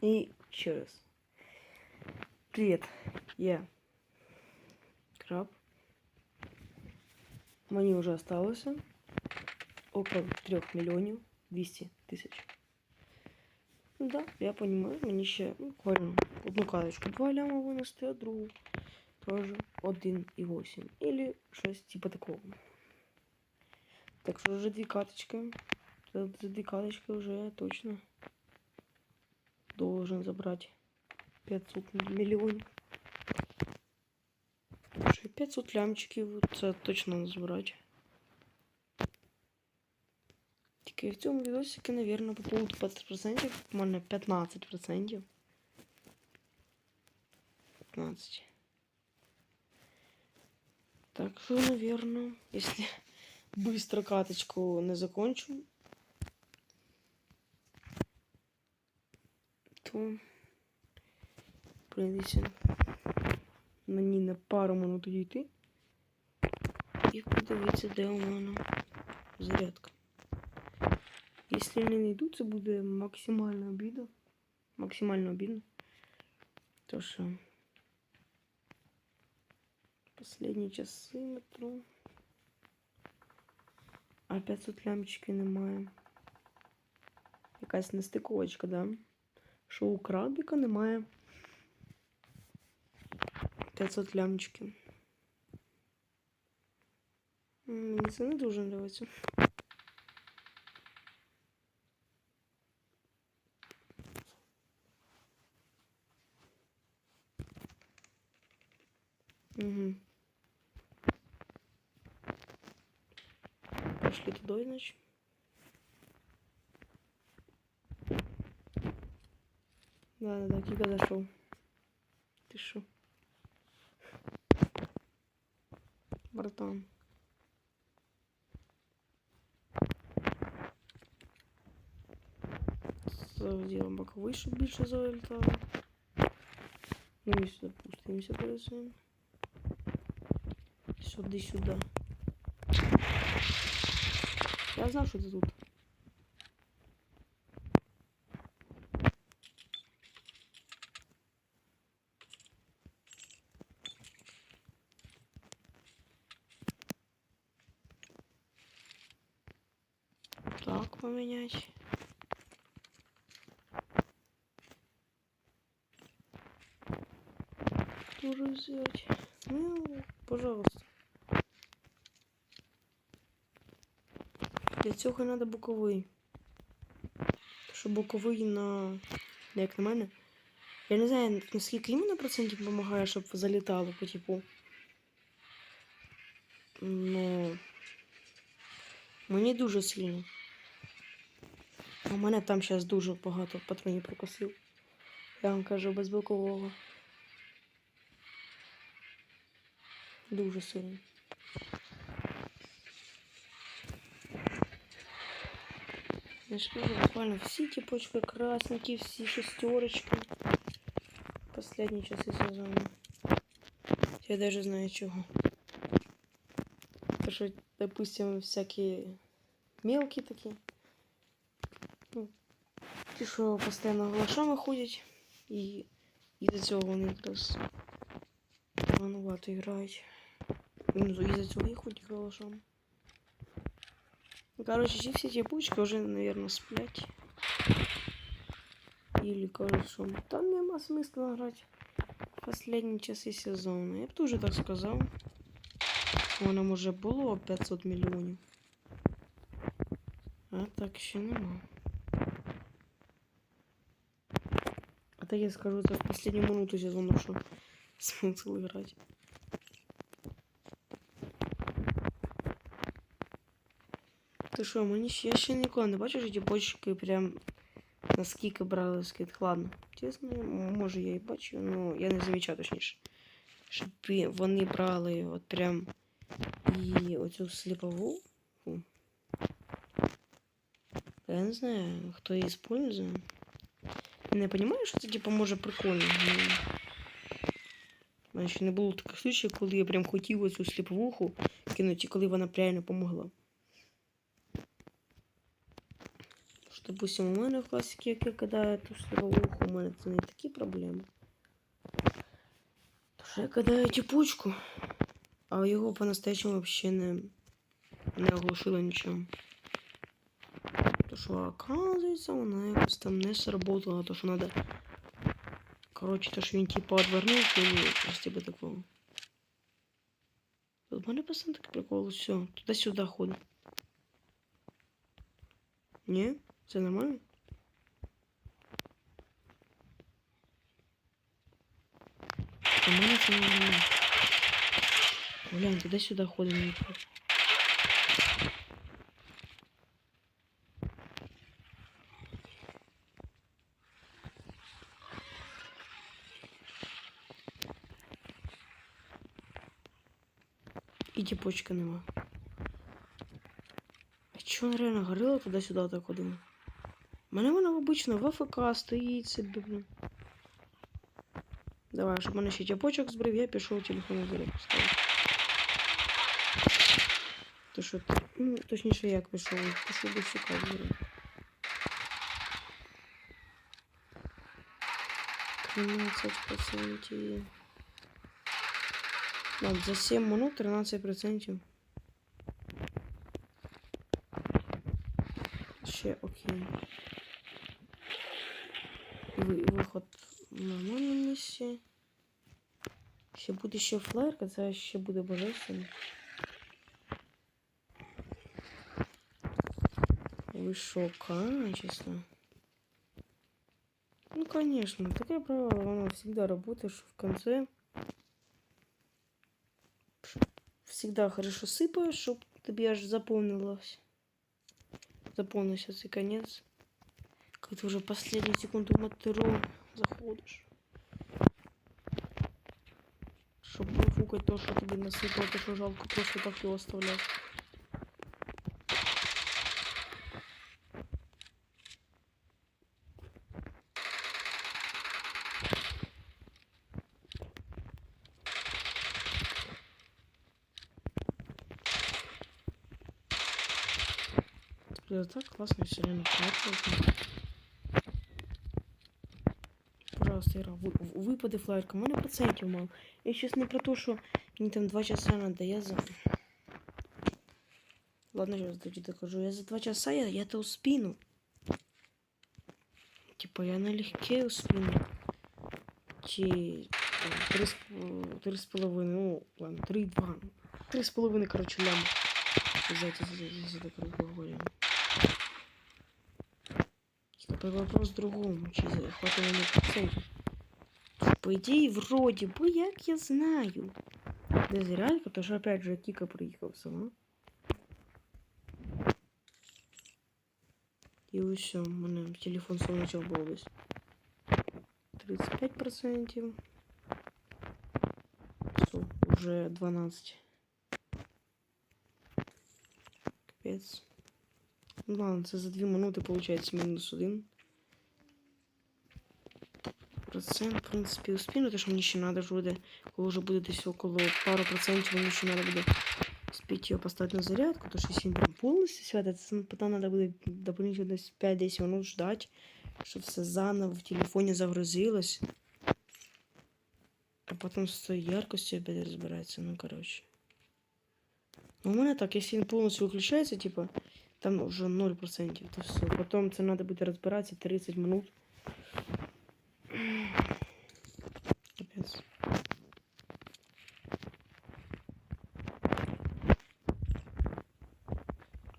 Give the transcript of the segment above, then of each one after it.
И еще раз. Привет, я Краб. Мені вже осталося около 3 мільйонів 200 тисяч. Ну Да, я понимаю, мені ще ну, буквально одну карточку 2 ляма винести, а другу теж 1,8. Или щось типа такого. Так що вже дві карточки. За, за дві карточки вже я точно должен забрать 500 мільйонів. Що 500 лямчиків це точно не збирати. Тільки в цьому відосику, наверное, по поводу 20%, у мене 15%. 15. Так что, наверное, если быстро каточку не закончу, то прийдеться мені на пару минут йти і подивитися, де у мене зарядка. Якщо не знайду, це буде максимально обідно. Максимально обідно. То що Последні часи метро. А 500 лямчиків немає. Якась нестиковочка, да? Що у крабіка немає 500 лямчиків. Мені це не дуже подобається. Угу. Пошли туда, значит. Да, да, да, Кига зашел. Ты шо? Братан. Сделаем боковий, щоб більше завертало. Ну і сюди пустимося пересуємо. Сюди сюди. Я знав, що ти тут. Тоже. Ну, пожалуйста. Для цього треба боковий. Що боковий на. Як на мене. Я не знаю, наскільки іменно процентів допомагає, щоб залітало по типу. Ну. Мені дуже сильно. У мене там зараз дуже багато патронів прокосив. Я вам кажу, без бокового. Дуже сильно. Я буквально всі типочки красненькі, всі шестерочки. Последні часи сезону. Я даже знаю чего. То что, допустим, всякие мелкие такие. Ну, ті, що постійно глашами ходять. І із-за цього вони якраз поганувато грають. Ну, із-за цього і ходять глашами. Ну, Короче, ці всі ті пучки вже, наверное, сплять. Или кажуть, що там нема смисла грати последні часи сезону. Я б теж так сказав. Воно може було 500 мільйонів. А так ще нема. А так я скажу, це в последню минуту сезону, що смисл грати. Ти що, мені ще, я ще ніколи не бачу, що ті бочки прям наскільки брали скид. Ладно, чесно, може я і бачу, ну я не замічав точніше. Щоб вони брали от прям і оцю сліпову. Я не знаю, хто її использує. Не розумію, що це типу може прикольно. У мене ще не було таких случаїв, коли я прям хотів оцю сліповуху кинути, коли вона реально помогла. допустим, у мене в класіки, як я кидаю ту сировуху, у мене це не такі проблеми. Тому що я кидаю тіпучку, а його по-настоящему взагалі не, не оглушило нічим. То що, оказується, вона якось там не сработала, то що надо. Короче, то, що він типа отвернув, то ні, щось типа такого. Тут в мене постійно такий прикол, все, туди-сюди ходить. Ні? Це нормально? У мене це нормально. Глянь, туди-сюди ходимо. І тіпочка нема. А чого вона реально горила туди-сюди так ходила? Мене вона обично в АФК стоїть собі, блін. Давай, щоб мене ще тяпочок збрив, я пішов телефон на зарядку ставити. То що ти? Ну, точніше, як пішов, пішов до сука збрив. 13%. Ладно, за 7 минут 13%. Ще окей. Ви, виход в нормальному місці. Ще буде ще флерка, це ще буде божественно. Ви шо, качество? Ну, конечно, такое правило, оно всегда работает, что в конце всегда хорошо сыпаешь, чтоб тебе аж запомнилось. Запомнился цей конец. Как ты уже последнюю секунду матеру заходишь. Щоб профукать то, що тобі насипало, то що жалко просто так його оставлять. Бля, так классно все время Пожалуйста, Ира, вы, випади флайерка. У мене процентів мало. Я щас не про то, що мені там 2 часа надо, я за... Ладно, сейчас тоді докажу. Я за 2 часа я, я то успіну. Типа я налегке успіну. Чи там, 3, з три з половиною, ну, ладно, 3,2. 3 з половиною, короче, лям. Взять, если так грубо говоря. Теперь вопрос в другом. Чи хватило на процентів? По идее, вроде бы, як я знаю. Де зарядка, то що опять же Кіка приїхав сама. І ось у мене телефон сам почав було десь. 35%. Все, уже 12. Капець. Ну ладно, це за 2 минути получается мінус 1. Процент, в принципі, успіну, тому що мені ще треба буде, коли вже буде десь около пару процентів, мені ще треба буде спіти його поставити на зарядку, тому що якщо він прям повністю святиться, ну, потім треба буде дополнительно десь 5-10 минут ждать, щоб все заново в телефоні загрузилось. А потім з цією яркостю опять розбирається, ну, коротше. Ну, у мене так, якщо він повністю виключається, типа, там уже 0%, то все. Потом це надо буде розбиратися 30 минут. Капець.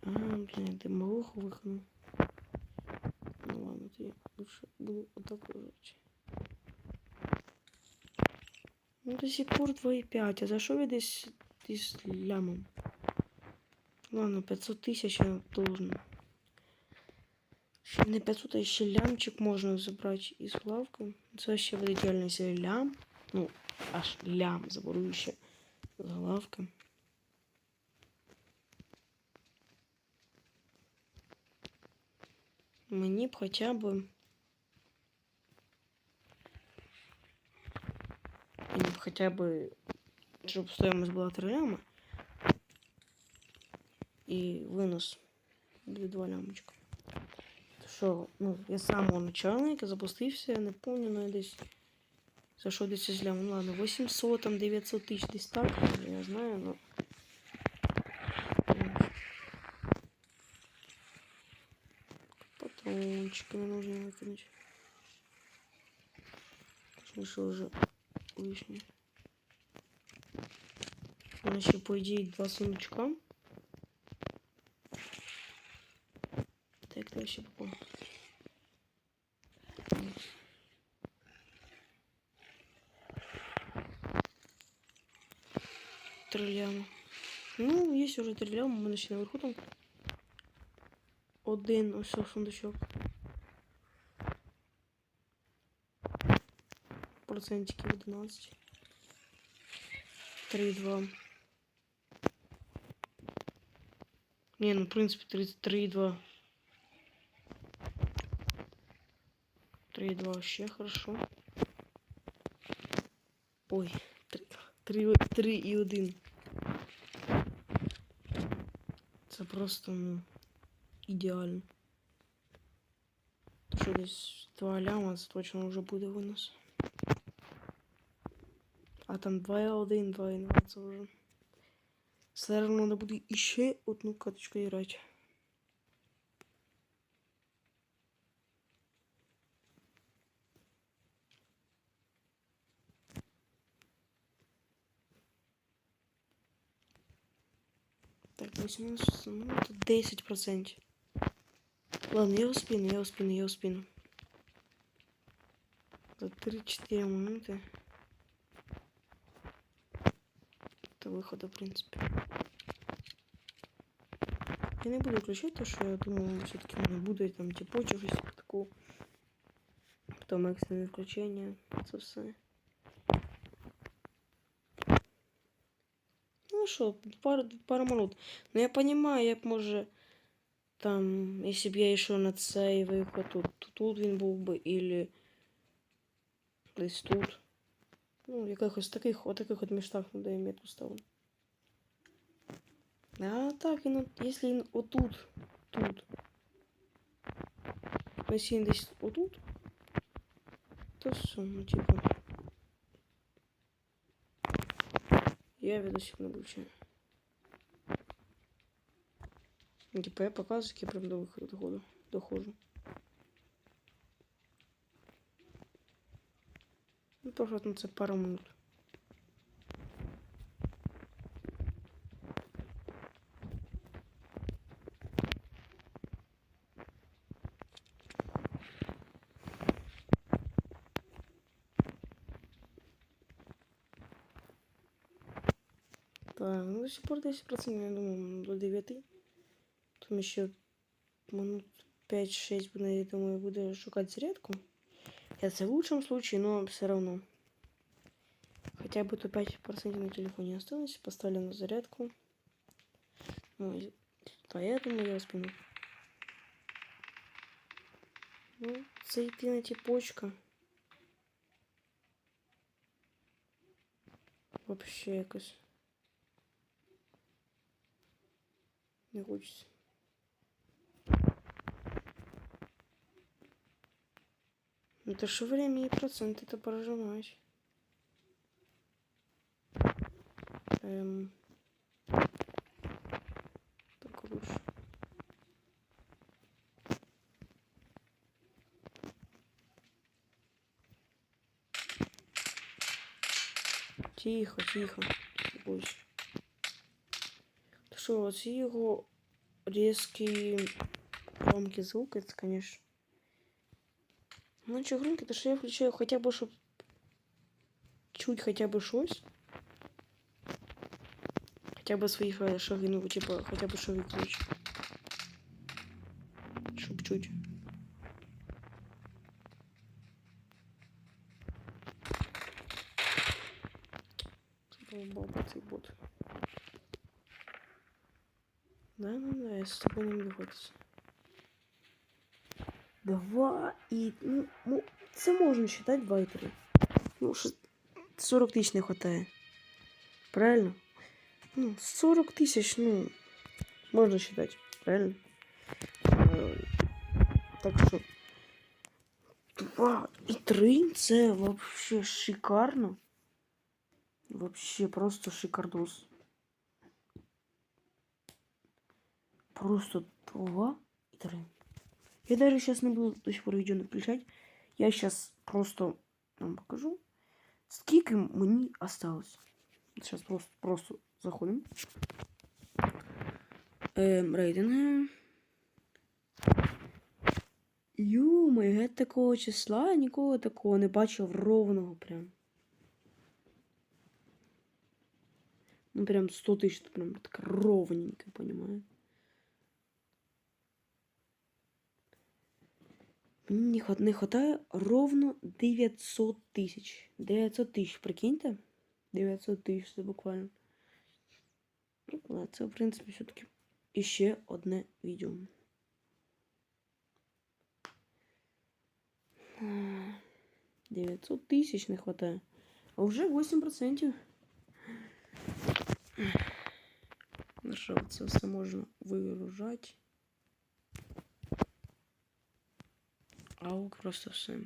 А, блин, ты малуху вихнув. Ну ладно, тоді лучше буду отак лежати. Ну, до сих пор 2,5. А за що ви десь із лямом? Ладно, 500 тисяч я должен. Ще не 500, а ще лямчик можна забрати із главки. Це ще буде ідеально, якщо лям. Ну, аж лям заберу ще з главки. Мені б хоча б. Мені б хоча б, щоб стоїмость була 3 ляма. Винос буде 2 лямочка. що ну, я з самого начальника запустився, я не пам'ятаю, ну десь. За що десь зля? Ну ладно, 800, там 900 тисяч десь так, я знаю, но. Патрончики мне нужно выкинуть. Точнее, уже лишнее. У нас еще, по идее, два сундучка. Так, давай еще попал. Три ляма. Ну, є уже три ляма, у мене ще наверху там. Один ось сундучок. Процентики 11. 3,2. Не, ну в принципе 33,2. 3,2 вообще хорошо. Ой, 3, 3, 3 і 1. Це просто, ну, ідеально. То що десь 2 ляма, це точно вже буде винос. А там 2,1, 2,2 це вже. Равно треба буде іще одну каточку грати. Так, 18, ну это 10%. Ладно, я успею, я успею, я успею. За 3-4 минуты. До выхода, в принципе. Я не буду включать то, что я думаю, все-таки не буде там типу чогось такого. Потом екстрене включення. Це все. Ну що, пару, пару минут. Ну я понимаю, як може там, якщо б я йшов на цей виход, тут, то тут він був би, ілі десь тут. Ну, в якихось таких, отаких от містах, ну, де я метку ставлю. А так, він, от- якщо він отут, тут. Ну, Якщо він десь отут, то все, ну, типа. Я видосик. Ну, Типа я показываю, я прям до выхода доходу, дохожу. Ну, тоже на це пару минут. Так, ну до сих пор 10%, я думаю, до 9. Там еще минут 5-6, буде, я думаю, буду шукать зарядку. Это в лучшем случае, но все равно. Хотя бы то 5% на телефоне осталось. Поставлю на зарядку. Ну, поэтому я успею. Ну, це єдина тіпочка. Вообще якось. Не хочется. Ну, Это же время и процент это прожимать. Эм. Так лучше. Тихо, тихо. Ось. Що, оці його різкі громкий звук, это, конечно. Ну, что громкий, то что я включаю хотя бы, чтоб чуть хотя бы щось. Хотя бы свои ша- шаги, ну, типа, хотя бы шаги включу. Чтоб чуть. Баба, цей бот. Да, ну да, я с тобой не доходиться. Два и... Ну, ну, це можна считать 2 и 3. Ну, ши- 40 тысяч не хватает. Правильно? Ну, 40 тысяч, ну, можно считать. Правильно? Э, Так що 2 і 3 це вообще шикарно. Вообще просто шикардос. Просто 2 и 3. Я даже сейчас не буду до сих пор видео не включать. Я сейчас просто вам покажу, скільки мені осталось. Сейчас просто, просто заходим. Эм, рейтинги. Ё-моє, я такого числа нікого такого не бачив ровного прям. Ну прям 100 тысяч, прям так ровненько, понимаю. Не не хватає ровно 900 тисяч. 900 тисяч, прикиньте? 900 тисяч, це буквально. Це, в принципі, все-таки іще одне відео. 900 тисяч не хватає. А вже 8%. Ну що, це все можна вигружати. Аук просто все.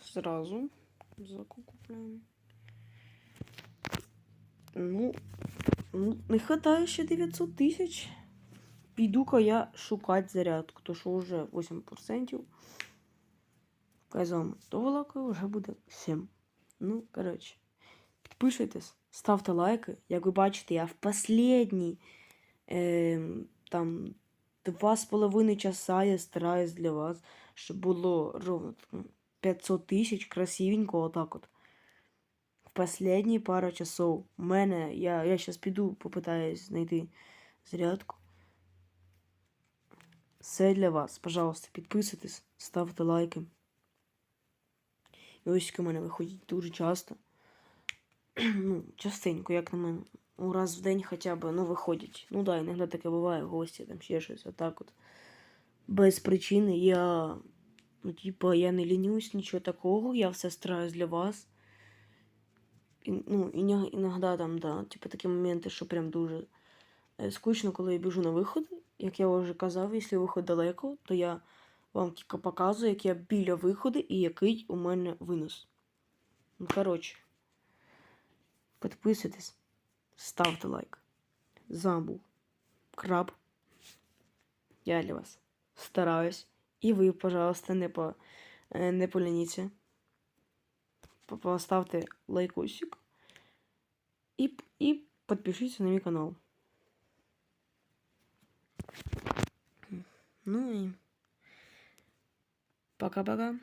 Сразу закупляємо. Ну, ну, не хватає ще 900 тисяч. Піду-ка я шукати зарядку, то що вже 8%. Казав, того лаку вже буде 7. Ну, коротше. Підписуйтесь, ставте лайки. Як ви бачите, я в последній е, там два з половиною часа я стараюсь для вас, щоб було ровно 500 тисяч красивенько отак от. В последні пару часов. У мене, я, я зараз піду, попитаюсь знайти зарядку. Все для вас. Пожалуйста, підписуйтесь, ставте лайки. Відосики у мене виходять дуже часто. ну, частенько, як на мене. Ну, раз в день хоча б, ну, виходять. Ну да, іноді таке буває, гості, там ще щось, отак от. Без причини я. Ну, типа, я не лінюсь, нічого такого, я все стараюсь для вас. І, ну, іноді там, да, типу такі моменти, що прям дуже е, скучно, коли я біжу на виход. Як я вже казав, якщо виход далеко, то я вам тільки показую, як я біля виходу і який у мене винос. Ну, коротше. Підписуйтесь, ставте лайк. Забув. Краб. Я для вас стараюсь. І ви, пожалуйста, не по, е, не поляніться. Поставте лайкосик. І, п- і підпишіться на мій канал. Ну і пока-пока.